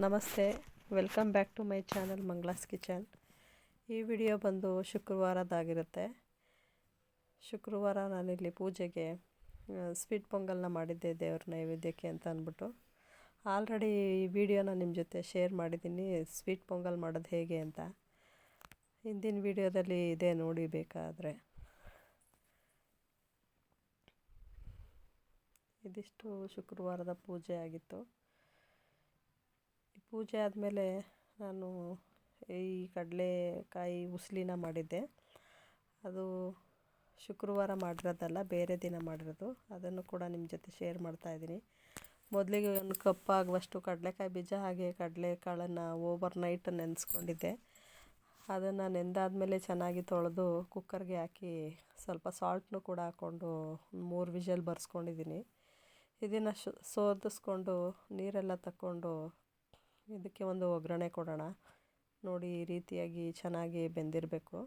ನಮಸ್ತೆ. Welcome back to my channel Mangla's kitchen ಈ video ಬಂದು ಶುಕ್ರವಾರದಾಗಿರುತ್ತೆ. ಶುಕ್ರವಾರ ನಾನಿಲ್ಲಿ ಪೂಜೆಗೆ ಸ್ವೀಟ್ ಪೊಂಗಲ್ನ ಮಾಡಿದ್ದೆ ದೇವ್ರ ನೈವೇದ್ಯಕ್ಕೆ ಅಂತ ಅಂದ್ಬಿಟ್ಟು. ಆಲ್ರೆಡಿ ಈ ವಿಡಿಯೋನ ನಿಮ್ಮ ಜೊತೆ ಶೇರ್ ಮಾಡಿದ್ದೀನಿ, ಸ್ವೀಟ್ ಪೊಂಗಲ್ ಮಾಡೋದು ಹೇಗೆ ಅಂತ. ಹಿಂದಿನ ವಿಡಿಯೋದಲ್ಲಿ ಇದೆ ನೋಡಿ ಬೇಕಾದರೆ. ಇದಿಷ್ಟು ಶುಕ್ರವಾರದ ಪೂಜೆ ಆಗಿತ್ತು. ಪೂಜೆ ಆದಮೇಲೆ ನಾನು ಈ ಕಡಲೆಕಾಯಿ ಉಸ್ಲಿನ ಮಾಡಿದ್ದೆ. ಅದು ಶುಕ್ರವಾರ ಮಾಡಿರೋದಲ್ಲ, ಬೇರೆ ದಿನ ಮಾಡಿರೋದು. ಅದನ್ನು ಕೂಡ ನಿಮ್ಮ ಜೊತೆ ಶೇರ್ ಮಾಡ್ತಾಯಿದ್ದೀನಿ ಮೊದಲಿಗೆ ಒಂದು ಕಪ್ ಆಗುವಷ್ಟು ಕಡಲೆಕಾಯಿ ಬೀಜ, ಹಾಗೆ ಕಡಲೆಕಾಳನ್ನು ಓವರ್ ನೈಟ್ ನೆನೆಸ್ಕೊಂಡಿದ್ದೆ. ಅದನ್ನು ನೆಂದಾದಮೇಲೆ ಚೆನ್ನಾಗಿ ತೊಳೆದು ಕುಕ್ಕರ್ಗೆ ಹಾಕಿ ಸ್ವಲ್ಪ ಸಾಲ್ಟ್ನು ಕೂಡ ಹಾಕ್ಕೊಂಡು ಮೂರು ವಿಷಲ್ ಬರ್ಸ್ಕೊಂಡಿದ್ದೀನಿ. ಇದನ್ನು ಶು ನೀರೆಲ್ಲ ತಕ್ಕೊಂಡು ಇದಕ್ಕೆ ಒಂದು ಒಗ್ಗರಣೆ ಕೊಡೋಣ. ನೋಡಿ, ಈ ರೀತಿಯಾಗಿ ಚೆನ್ನಾಗಿ ಬೆಂದಿರಬೇಕು.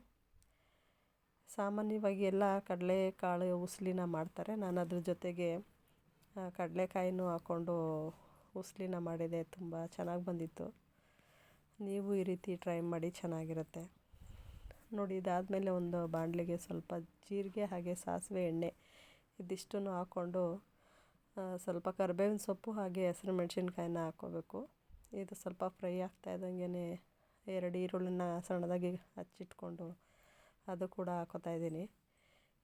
ಸಾಮಾನ್ಯವಾಗಿ ಎಲ್ಲ ಕಡಲೆಕಾಳು ಉಸ್ಲಿನ ಮಾಡ್ತಾರೆ. ನಾನು ಅದ್ರ ಜೊತೆಗೆ ಕಡಲೆಕಾಯಿನೂ ಹಾಕ್ಕೊಂಡು ಉಸ್ಲಿನ ಮಾಡಿದೆ. ತುಂಬ ಚೆನ್ನಾಗಿ ಬಂದಿತ್ತು. ನೀವು ಈ ರೀತಿ ಟ್ರೈ ಮಾಡಿ ಚೆನ್ನಾಗಿರುತ್ತೆ. ನೋಡಿ, ಇದಾದಮೇಲೆ ಒಂದು ಬಾಣಲಿಗೆ ಸ್ವಲ್ಪ ಜೀರಿಗೆ ಹಾಗೆ ಸಾಸಿವೆ ಎಣ್ಣೆ ಇದಿಷ್ಟನ್ನು ಹಾಕ್ಕೊಂಡು ಸ್ವಲ್ಪ ಕರಿಬೇವಿನ ಸೊಪ್ಪು ಹಾಗೆ ಹಸಿರು ಮೆಣಸಿನ್ಕಾಯಿನ ಹಾಕ್ಕೋಬೇಕು ಇದು ಸ್ವಲ್ಪ ಫ್ರೈ ಆಗ್ತಾ ಇದ್ದಂಗೆ ಎರಡು ಈರುಳ್ಳಿನ ಸಣ್ಣದಾಗಿ ಹಚ್ಚಿಟ್ಕೊಂಡು ಅದು ಕೂಡ ಹಾಕೋತಾ ಇದ್ದೀನಿ.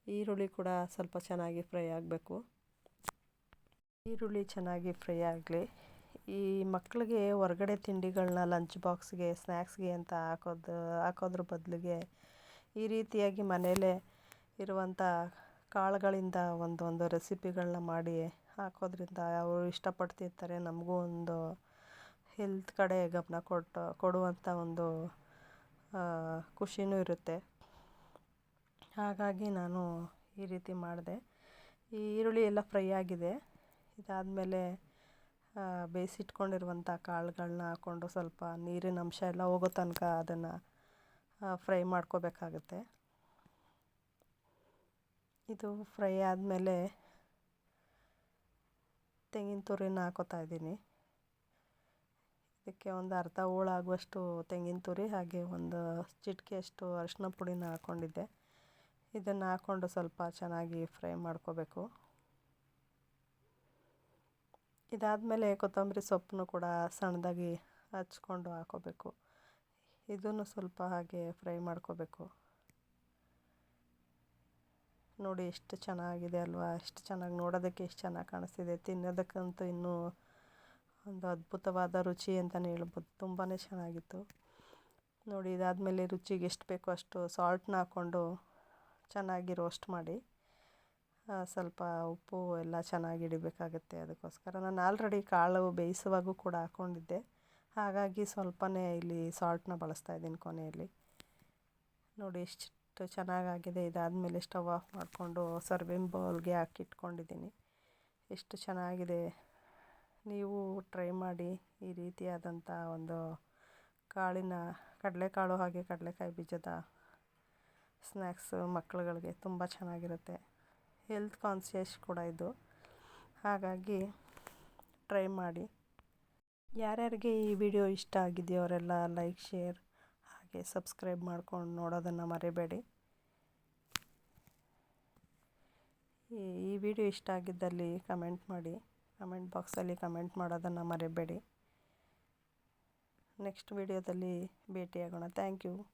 ಈರುಳ್ಳಿ ಕೂಡ ಸ್ವಲ್ಪ ಚೆನ್ನಾಗಿ ಫ್ರೈ ಆಗಬೇಕು. ಈರುಳ್ಳಿ ಚೆನ್ನಾಗಿ ಫ್ರೈ ಆಗಲಿ. ಈ ಮಕ್ಕಳಿಗೆ ಹೊರಗಡೆ ತಿಂಡಿಗಳನ್ನ ಲಂಚ್ ಬಾಕ್ಸ್ಗೆ ಸ್ನ್ಯಾಕ್ಸ್ಗೆ ಅಂತ ಹಾಕೋದು, ಹಾಕೋದ್ರ ಬದಲಿಗೆ ಈ ರೀತಿಯಾಗಿ ಮನೆಯಲ್ಲೇ ಇರುವಂಥ ಕಾಳುಗಳಿಂದ ಒಂದೊಂದು ರೆಸಿಪಿಗಳನ್ನ ಮಾಡಿ ಹಾಕೋದ್ರಿಂದ ಅವರು ಇಷ್ಟಪಟ್ಟು ತಿಂತಾರೆ ನಮಗೂ ಒಂದು ಹೆಲ್ತ್ ಕಡೆ ಗಮನ ಕೊಟ್ಟು ಕೊಡುವಂಥ ಒಂದು ಖುಷಿನೂ ಇರುತ್ತೆ. ಹಾಗಾಗಿ ನಾನು ಈ ರೀತಿ ಮಾಡಿದೆ. ಈ ಈರುಳ್ಳಿ ಎಲ್ಲ ಫ್ರೈ ಆಗಿದೆ. ಇದಾದಮೇಲೆ ಬೇಯಿಸಿಟ್ಕೊಂಡಿರುವಂಥ ಕಾಳುಗಳನ್ನ ಹಾಕ್ಕೊಂಡು ಸ್ವಲ್ಪ ನೀರಿನ ಅಂಶ ಎಲ್ಲ ಹೋಗೋ ತನಕ ಅದನ್ನು ಫ್ರೈ ಮಾಡ್ಕೋಬೇಕಾಗುತ್ತೆ. ಇದು ಫ್ರೈ ಆದಮೇಲೆ, ತೆಂಗಿನ ತುರಿನ ಹಾಕೋತಾ ಇದ್ದೀನಿ. ಇದಕ್ಕೆ ಒಂದು ಅರ್ಧ ಹೋಳಾಗುವಷ್ಟು ತೆಂಗಿನ ತುರಿ ಹಾಗೆ ಒಂದು ಚಿಟಿಕೆಯಷ್ಟು ಅರಿಶಿನ ಪುಡಿನ ಹಾಕ್ಕೊಂಡಿದ್ದೆ ಇದನ್ನು ಹಾಕ್ಕೊಂಡು ಸ್ವಲ್ಪ ಚೆನ್ನಾಗಿ ಫ್ರೈ ಮಾಡ್ಕೋಬೇಕು. ಇದಾದಮೇಲೆ ಕೊತ್ತಂಬರಿ ಸೊಪ್ಪನ್ನು ಕೂಡ ಸಣ್ಣದಾಗಿ ಹಚ್ಕೊಂಡು ಹಾಕೋಬೇಕು. ಇದನ್ನು ಸ್ವಲ್ಪ ಹಾಗೆ ಫ್ರೈ ಮಾಡ್ಕೋಬೇಕು. ನೋಡಿ ಎಷ್ಟು ಚೆನ್ನಾಗಿದೆ ಅಲ್ವಾ? ಎಷ್ಟು ಚೆನ್ನಾಗಿ ನೋಡೋದಕ್ಕೆ ಎಷ್ಟು ಚೆನ್ನಾಗಿ ಕಾಣಿಸ್ತಿದೆ. ತಿನ್ನೋದಕ್ಕಂತೂ ಇನ್ನೂ ಒಂದು ಅದ್ಭುತವಾದ ರುಚಿ ಅಂತಲೇ ಹೇಳ್ಬೋದು. ತುಂಬಾ ಚೆನ್ನಾಗಿತ್ತು. ನೋಡಿ, ಇದಾದಮೇಲೆ ರುಚಿಗೆ ಎಷ್ಟು ಬೇಕೋ ಅಷ್ಟು ಸಾಲ್ಟ್ನ ಹಾಕ್ಕೊಂಡು ಚೆನ್ನಾಗಿ ರೋಸ್ಟ್ ಮಾಡಿ. ಸ್ವಲ್ಪ ಉಪ್ಪು ಎಲ್ಲ ಚೆನ್ನಾಗಿ ಹಿಡಿಬೇಕಾಗುತ್ತೆ ಅದಕ್ಕೋಸ್ಕರ. ನಾನು ಆಲ್ರೆಡಿ ಕಾಳು ಬೇಯಿಸುವಾಗೂ ಕೂಡ ಹಾಕ್ಕೊಂಡಿದ್ದೆ. ಹಾಗಾಗಿ ಸ್ವಲ್ಪನೇ ಇಲ್ಲಿ ಸಾಲ್ಟನ್ನ ಬಳಸ್ತಾ ಇದ್ದೀನಿ ಕೊನೆಯಲ್ಲಿ. ನೋಡಿ, ಎಷ್ಟು ಚೆನ್ನಾಗಾಗಿದೆ. ಇದಾದಮೇಲೆ ಸ್ಟವ್ ಆಫ್ ಮಾಡಿಕೊಂಡು ಸರ್ವಿಂಗ್ ಬೌಲ್ಗೆ ಹಾಕಿಟ್ಕೊಂಡಿದ್ದೀನಿ. ಎಷ್ಟು ಚೆನ್ನಾಗಿದೆ. ನೀವು ಟ್ರೈ ಮಾಡಿ ಈ ರೀತಿಯಾದಂಥ ಒಂದು ಕಾಳಿನ ಕಡಲೆಕಾಳು ಹಾಗೆ ಕಡಲೆಕಾಯಿ ಬೀಜದ ಸ್ನ್ಯಾಕ್ಸು ಮಕ್ಕಳುಗಳಿಗೆ ತುಂಬ ಚೆನ್ನಾಗಿರುತ್ತೆ. ಹೆಲ್ತ್ ಕಾನ್ಸಿಯಸ್ ಕೂಡ ಇದು. ಹಾಗಾಗಿ ಟ್ರೈ ಮಾಡಿ. ಯಾರ್ಯಾರಿಗೆ ಈ ವಿಡಿಯೋ ಇಷ್ಟ ಆಗಿದೆಯೋ ಅವರೆಲ್ಲ ಲೈಕ್ ಶೇರ್ ಹಾಗೆ ಸಬ್ಸ್ಕ್ರೈಬ್ ಮಾಡ್ಕೊಂಡು ನೋಡೋದನ್ನು ಮರಿಬೇಡಿ. ಈ ವಿಡಿಯೋ ಇಷ್ಟ ಆಗಿದ್ದಲ್ಲಿ ಕಮೆಂಟ್ ಮಾಡಿ. ಕಮೆಂಟ್ ಬಾಕ್ಸಲ್ಲಿ ಕಮೆಂಟ್ ಮಾಡೋದನ್ನು ಮರಿಬೇಡಿ. ನೆಕ್ಸ್ಟ್ ವಿಡಿಯೋದಲ್ಲಿ ಭೇಟಿಯಾಗೋಣ. Thank you.